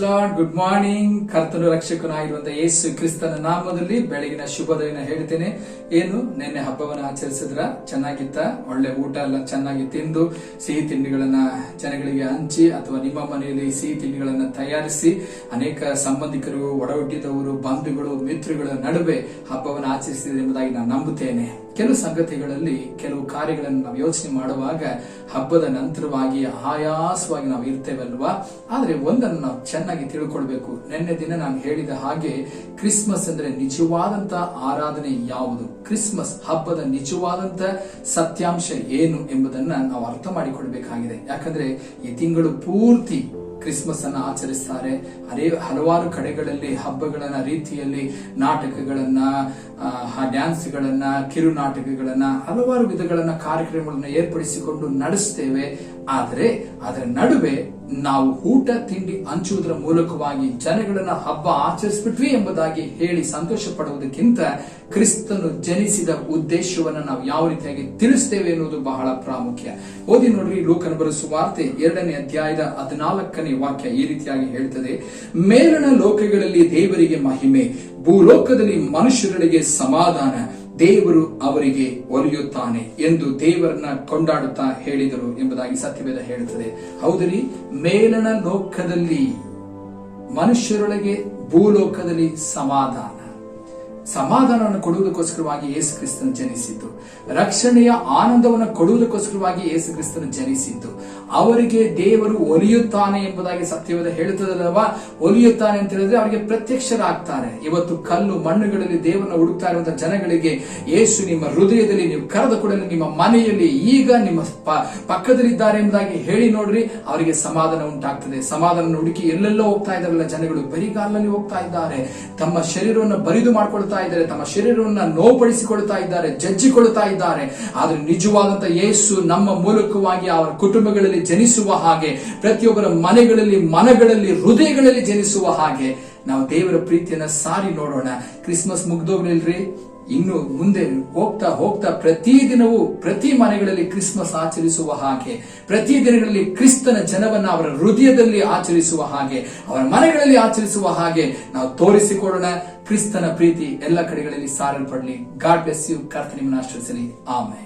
Lord good morning ಕರ್ತನು ರಕ್ಷಕನಾಗಿರುವಂತಹ ಯೇಸು ಕ್ರಿಸ್ತನ ನಾಮದಲ್ಲಿ ಬೆಳಗಿನ ಶುಭೋದಯನ ಹೇಳ್ತೇನೆ. ಏನು? ನಿನ್ನೆ ಹಬ್ಬವನ್ನ ಆಚರಿಸಿದ್ರ? ಚೆನ್ನಾಗಿತ್ತ? ಒಳ್ಳೆ ಊಟ ಎಲ್ಲ ಚೆನ್ನಾಗಿ ತಿಂದು ಸಿಹಿ ತಿಂಡಿಗಳನ್ನ ಜನಗಳಿಗೆ ಹಂಚಿ ಅಥವಾ ನಿಮ್ಮ ಮನೆಯಲ್ಲಿ ಸಿಹಿ ತಿಂಡಿಗಳನ್ನ ತಯಾರಿಸಿ ಅನೇಕ ಸಂಬಂಧಿಕರು ಒಡ ಹುಟ್ಟಿದವರು ಬಂಧುಗಳು ಮಿತ್ರಗಳ ನಡುವೆ ಹಬ್ಬವನ್ನು ಆಚರಿಸಿದೆ ಎಂಬುದಾಗಿ ನಾನು ನಂಬುತ್ತೇನೆ. ಕೆಲವು ಸಂಗತಿಗಳಲ್ಲಿ ಕೆಲವು ಕಾರ್ಯಗಳನ್ನು ನಾವು ಯೋಚನೆ ಮಾಡುವಾಗ ಹಬ್ಬದ ನಂತರವಾಗಿ ಆಯಾಸವಾಗಿ ನಾವು ಇರ್ತೇವಲ್ವಾ? ಆದ್ರೆ ಒಂದನ್ನು ನಾವು ತಿಳ್ಕೊಳ್ಬೇಕು. ನಿನ್ನೆ ದಿನ ನಾನು ಹೇಳಿದ ಹಾಗೆ ಕ್ರಿಸ್ಮಸ್ ಅಂದ್ರೆ ನಿಜವಾದಂತ ಆರಾಧನೆ ಯಾವುದು? ಕ್ರಿಸ್ಮಸ್ ಹಬ್ಬದ ನಿಜವಾದಂತ ಸತ್ಯಾಂಶ ಏನು ಎಂಬುದನ್ನ ನಾವು ಅರ್ಥ ಮಾಡಿಕೊಳ್ಬೇಕಾಗಿದೆ. ಯಾಕಂದ್ರೆ ಈ ತಿಂಗಳು ಪೂರ್ತಿ ಕ್ರಿಸ್ಮಸ್ ಅನ್ನ ಆಚರಿಸ್ತಾರೆ. ಅದೇ ಹಲವಾರು ಕಡೆಗಳಲ್ಲಿ ಹಬ್ಬಗಳನ್ನ, ರೀತಿಯಲ್ಲಿ ನಾಟಕಗಳನ್ನ ಡ್ಯಾನ್ಸ್ಗಳನ್ನ, ಕಿರು ನಾಟಕಗಳನ್ನ, ಹಲವಾರು ವಿಧಗಳನ್ನ ಕಾರ್ಯಕ್ರಮಗಳನ್ನ ಏರ್ಪಡಿಸಿಕೊಂಡು ನಡೆಸ್ತೇವೆ. ಆದರೆ ಅದರ ನಡುವೆ ನಾವು ಊಟ, ತಿಂಡಿ ಹಂಚುವುದರ ಮೂಲಕವಾಗಿ ಜನಗಳನ್ನ ಹಬ್ಬ ಆಚರಿಸ್ಬಿಟ್ವಿ ಎಂಬುದಾಗಿ ಹೇಳಿ ಸಂತೋಷ ಪಡುವುದಕ್ಕಿಂತ ಕ್ರಿಸ್ತನು ಜನಿಸಿದ ಉದ್ದೇಶವನ್ನ ನಾವು ಯಾವ ರೀತಿಯಾಗಿ ತಿಳಿಸ್ತೇವೆ ಎನ್ನುವುದು ಬಹಳ ಪ್ರಾಮುಖ್ಯ. ಓದಿ ನೋಡ್ರಿ ಲೋಕನ ಸುವಾರ್ತೆ ಎರಡನೇ ಅಧ್ಯಾಯದ ಹದಿನಾಲ್ಕನೇ ವಾಕ್ಯ ಈ ರೀತಿಯಾಗಿ ಹೇಳ್ತದೆ, ಮೇಲಣ ಲೋಕಗಳಲ್ಲಿ ದೇವರಿಗೆ ಮಹಿಮೆ, ಭೂಲೋಕದಲ್ಲಿ ಮನುಷ್ಯರಿಗೆ ಸಮಾಧಾನ ದೇವರು ಅವರಿಗೆ ಒಲಿಯುತ್ತಾನೆ ಎಂದು ದೇವರನ್ನ ಕೊಂಡಾಡುತ್ತಾ ಹೇಳಿದರು ಎಂಬುದಾಗಿ ಸತ್ಯವೇದ ಹೇಳುತ್ತದೆ. ಹೌದರಿ? ಮೇಲನ ಲೋಕದಲ್ಲಿ ಮನುಷ್ಯರೊಳಗೆ ಭೂಲೋಕದಲ್ಲಿ ಸಮಾಧಾನ. ಸಮಾಧಾನವನ್ನು ಕೊಡುವುದಕ್ಕೋಸ್ಕರವಾಗಿ ಯೇಸು ಕ್ರಿಸ್ತನು ಜನಿಸಿದ್ದು, ರಕ್ಷಣೆಯ ಆನಂದವನ್ನು ಕೊಡುವುದಕ್ಕೋಸ್ಕರವಾಗಿ ಯೇಸು ಕ್ರಿಸ್ತನು ಜನಿಸಿದ್ದು ಅವರಿಗೆ ದೇವರು ಒಲಿಯುತ್ತಾನೆ ಎಂಬುದಾಗಿ ಸತ್ಯವಾದ ಹೇಳುತ್ತದಲ್ಲವಾ? ಒಲಿಯುತ್ತಾನೆ ಅಂತ ಹೇಳಿದ್ರೆ ಅವರಿಗೆ ಪ್ರತ್ಯಕ್ಷರಾಗ್ತಾರೆ. ಇವತ್ತು ಕಲ್ಲು ಮಣ್ಣುಗಳಲ್ಲಿ ದೇವರನ್ನ ಹುಡುಕ್ತಾ ಇರುವಂತಹ ಜನಗಳಿಗೆ ಯೇಸು ನಿಮ್ಮ ಹೃದಯದಲ್ಲಿ ನೀವು ಕರೆದ ಕೂಡಲೇ ನಿಮ್ಮ ಮನೆಯಲ್ಲಿ ಈಗ ನಿಮ್ಮ ಪಕ್ಕದಲ್ಲಿದ್ದಾರೆ ಎಂಬುದಾಗಿ ಹೇಳಿ ನೋಡ್ರಿ, ಅವರಿಗೆ ಸಮಾಧಾನ ಉಂಟಾಗ್ತದೆ. ಸಮಾಧಾನ ಹುಡುಕಿ ಎಲ್ಲೆಲ್ಲೋ ಹೋಗ್ತಾ ಇದ್ದಾರಲ್ಲ ಜನಗಳು, ಬರಿಗಾಲಲ್ಲಿ ಹೋಗ್ತಾ ಇದ್ದಾರೆ. ತಮ್ಮ ಶರೀರವನ್ನು ಬರಿದು ಮಾಡ್ಕೊಳ್ತಾ ಇದ್ದಾರೆ, ತಮ್ಮ ಶರೀರವನ್ನು ನೋವುಪಡಿಸಿಕೊಳ್ತಾ ಇದ್ದಾರೆ, ಜಜ್ಜಿಕೊಳ್ತಾ ಇದ್ದಾರೆ. ಆದ್ರೆ ನಿಜವಾದಂತ ಯೇಸು ನಮ್ಮ ಮೂಲಕವಾಗಿ ಅವರ ಕುಟುಂಬಗಳಲ್ಲಿ ಜನಿಸುವ ಹಾಗೆ, ಪ್ರತಿಯೊಬ್ಬರ ಮನೆಗಳಲ್ಲಿ, ಮನಗಳಲ್ಲಿ, ಹೃದಯಗಳಲ್ಲಿ ಜನಿಸುವ ಹಾಗೆ, ನಾವು ದೇವರ ಪ್ರೀತಿಯನ್ನ ಸಾರಿ ನೋಡೋಣ. ಕ್ರಿಸ್ಮಸ್ ಮುಗ್ದೋಗ್ಲಿಲ್ರಿ? ಇನ್ನು ಮುಂದೆ ಹೋಗ್ತಾ ಹೋಗ್ತಾ ಪ್ರತಿ ದಿನವೂ ಪ್ರತಿ ಮನೆಗಳಲ್ಲಿ ಕ್ರಿಸ್ಮಸ್ ಆಚರಿಸುವ ಹಾಗೆ, ಪ್ರತಿ ದಿನಗಳಲ್ಲಿ ಕ್ರಿಸ್ತನ ಜನವನ್ನ ಅವರ ಹೃದಯದಲ್ಲಿ ಆಚರಿಸುವ ಹಾಗೆ, ಅವರ ಮನೆಗಳಲ್ಲಿ ಆಚರಿಸುವ ಹಾಗೆ ನಾವು ತೋರಿಸಿಕೊಡೋಣ. ಕ್ರಿಸ್ತನ ಪ್ರೀತಿ ಎಲ್ಲ ಕಡೆಗಳಲ್ಲಿ ಸಾರಲ್ಪಡಲಿ. ಗಾಡ್ ಬ್ಲೆಸ್ ಯು ಕರ್ತ ನಿಮ್ಮನ್ನ ಆಶ್ರಯಿಸಲಿ ಆಮೇಲೆ